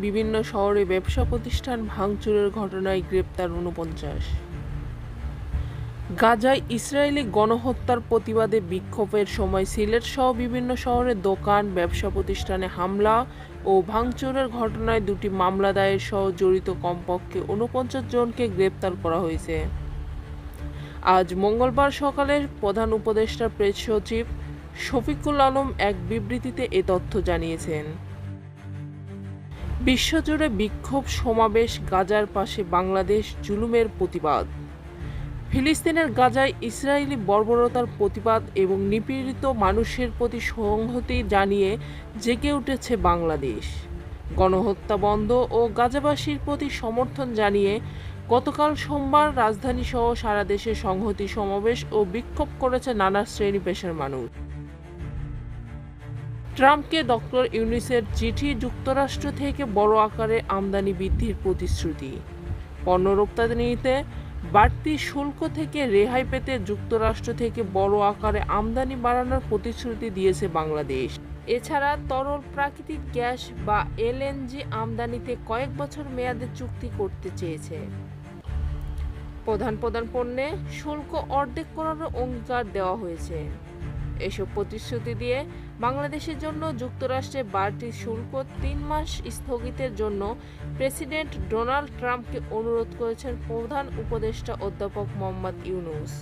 বিভিন্ন শহরে ব্যবসা প্রতিষ্ঠান ভাঙচুরের ঘটনায় গ্রেপ্তার উনপঞ্চাশ গাজায় ইসরায়েলি গণহত্যার প্রতিবাদে বিক্ষোভের সময় সিলেট সহ বিভিন্ন শহরে দোকান, ব্যবসা প্রতিষ্ঠানে হামলা ও ভাঙচুরের ঘটনায় দুটি মামলা দায়ের সহ জড়িত কমপক্ষে উনপঞ্চাশ জনকে গ্রেপ্তার করা হয়েছে। আজ মঙ্গলবার সকালে প্রধান উপদেষ্টা প্রেস সচিব শফিকুল আলম এক বিবৃতিতে এ তথ্য জানিয়েছেন। বিশ্বজুড়ে বিক্ষোভ সমাবেশ গাজার পাশে বাংলাদেশ জুলুমের প্রতিবাদ। ফিলিস্তিনের গাজায় ইসরায়েলি বর্বরতার প্রতিবাদ এবং নিপীড়িত মানুষের প্রতি সংহতি জানিয়ে জেগে উঠেছে বাংলাদেশ। গণহত্যা বন্ধ ও গাজাবাসীর প্রতি সমর্থন জানিয়ে গতকাল সোমবার রাজধানী সহ সারা দেশে সংহতি সমাবেশ ও বিক্ষোভ করেছে নানা শ্রেণি পেশার মানুষ। ট্রাম্পকে ডক্টর ইউনিসের চিঠি যুক্তরাষ্ট্র থেকে বড় আকারে আমদানি বৃদ্ধির প্রতিশ্রুতি। পণ্য রপ্তানিতে বাড়তি শুল্ক থেকে রেহাই পেতে যুক্তরাষ্ট্র থেকে বড় আকারে আমদানি বাড়ানোর প্রতিশ্রুতি দিয়েছে বাংলাদেশ। এছাড়া তরল প্রাকৃতিক গ্যাস বা এলএনজি আমদানিতে কয়েক বছর মেয়াদে চুক্তি করতে চেয়েছে। প্রধান প্রধান পণ্যে শুল্ক অর্ধেক করার অঙ্গীকার দেওয়া হয়েছে। এসব প্রতিশ্রুতি দিয়ে বাংলাদেশের জন্য যুক্তরাষ্ট্রে বাড়তি শুল্ক তিন মাস স্থগিতের জন্য প্রেসিডেন্ট ডোনাল্ড ট্রাম্পকে অনুরোধ করেছেন প্রধান উপদেষ্টা অধ্যাপক মোহাম্মদ ইউনুস।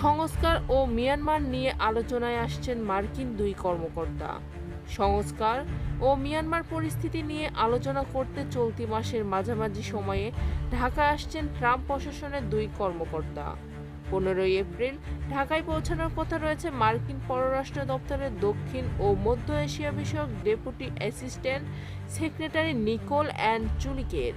সংস্কার ও মিয়ানমার নিয়ে আলোচনায় আসছেন মার্কিন দুই কর্মকর্তা। সংস্কার ও মিয়ানমার পরিস্থিতি নিয়ে আলোচনা করতে চলতি মাসের মাঝামাঝি সময়ে ঢাকা আসছেন ট্রাম্প প্রশাসনের দুই কর্মকর্তা। পনেরোই এপ্রিল ঢাকায় পৌঁছানোর কথা রয়েছে মার্কিন পররাষ্ট্র দপ্তরের দক্ষিণ ও মধ্য এশিয়া বিষয়ক deputy assistant secretary Nicole and চুলিকের